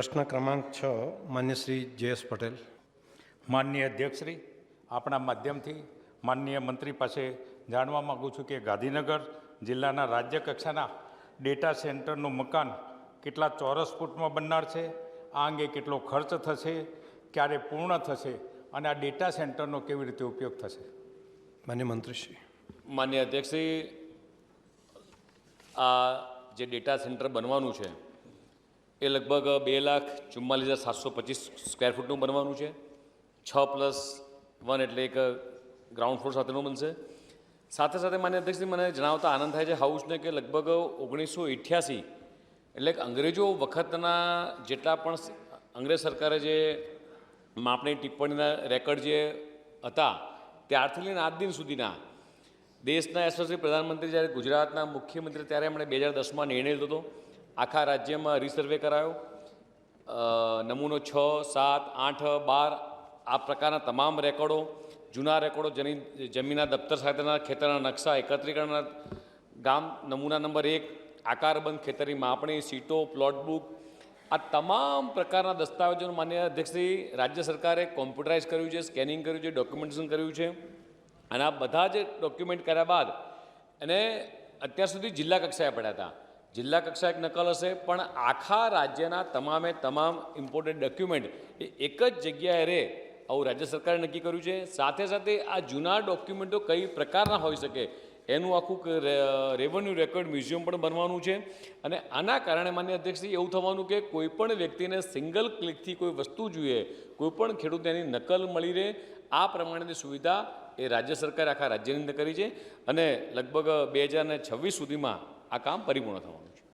પ્રશ્ન ક્રમાંક છ માન્ય શ્રી જયેશ પટેલ. માનનીય અધ્યક્ષશ્રી આપણા માધ્યમથી માનનીય મંત્રી પાસે જાણવા માગું છું કે ગાંધીનગર જિલ્લાના રાજ્ય કક્ષાના ડેટા સેન્ટરનું મકાન કેટલા ચોરસ ફૂટમાં બનનાર છે આ અંગે કેટલો ખર્ચ થશે ક્યારે પૂર્ણ થશે અને આ ડેટા સેન્ટરનો કેવી રીતે ઉપયોગ થશે? માન્ય મંત્રીશ્રી. માન્ય અધ્યક્ષશ્રી આ જે ડેટા સેન્ટર બનવાનું છે એ લગભગ બે લાખ ચુમ્માલીસ હજાર સાતસો પચીસ સ્ક્વેર ફૂટનું બનવાનું છે. છ પ્લસ વન એટલે એક ગ્રાઉન્ડ ફ્લોર સાથેનું બનશે. સાથે સાથે માન્ય અધ્યક્ષજી મને જણાવતા આનંદ થાય છે હાઉસને કે લગભગ ઓગણીસો અઠ્યાસી એટલે અંગ્રેજો વખતના જેટલા પણ અંગ્રેજ સરકારે જે માપણી ટિપ્પણીના રેકર્ડ જે હતા, ત્યારથી લઈને આજ દિન સુધીના દેશના યશસ્વી પ્રધાનમંત્રી જ્યારે ગુજરાતના મુખ્યમંત્રી, ત્યારે એમણે બે હજાર દસમાં નિર્ણય લીધો હતો. આખા રાજ્યમાં રિસર્વે કરાયો. નમૂનો છ, સાત, આઠ, બાર, આ પ્રકારના તમામ રેકોર્ડો, જૂના રેકોર્ડો જની જમીનના દફતર સાથેના ખેતરના નકશા એકત્રીકરણના ગામ, નમૂના નંબર એક, આકારબંધ ખેતરની માપણી, સીટો પ્લોટ બુક આ તમામ પ્રકારના દસ્તાવેજોનું માન્ય અધ્યક્ષશ્રી રાજ્ય સરકારે કોમ્પ્યુટરાઇઝ કર્યું છે સ્કેનિંગ કર્યું છે ડોક્યુમેન્ટેશન કર્યું છે. અને આ બધા જ ડોક્યુમેન્ટ કર્યા બાદ અને અત્યાર સુધી જિલ્લા કક્ષાએ પડ્યા હતા. જિલ્લા કક્ષાએ એક નકલ હશે, પણ આખા રાજ્યના તમામે તમામ ઇમ્પોર્ટન્ટ ડોક્યુમેન્ટ એ એક જ જગ્યાએ રહે આવું રાજ્ય સરકારે નક્કી કર્યું છે. સાથે સાથે આ જૂના ડોક્યુમેન્ટો કઈ પ્રકારના હોઈ શકે એનું આખું રેવન્યુ રેકોર્ડ મ્યુઝિયમ પણ બનવાનું છે. અને આના કારણે માન્ય અધ્યક્ષજી એવું થવાનું કે કોઈ પણ વ્યક્તિને સિંગલ ક્લિકથી કોઈ વસ્તુ જોઈએ, કોઈ પણ ખેડૂતને એની નકલ મળી રહે, આ પ્રમાણેની સુવિધા એ રાજ્ય સરકારે આખા રાજ્યની અંદર કરી છે. અને લગભગ બે હજાર છવ્વીસ સુધીમાં આ કામ પરિપૂર્ણ થવાનું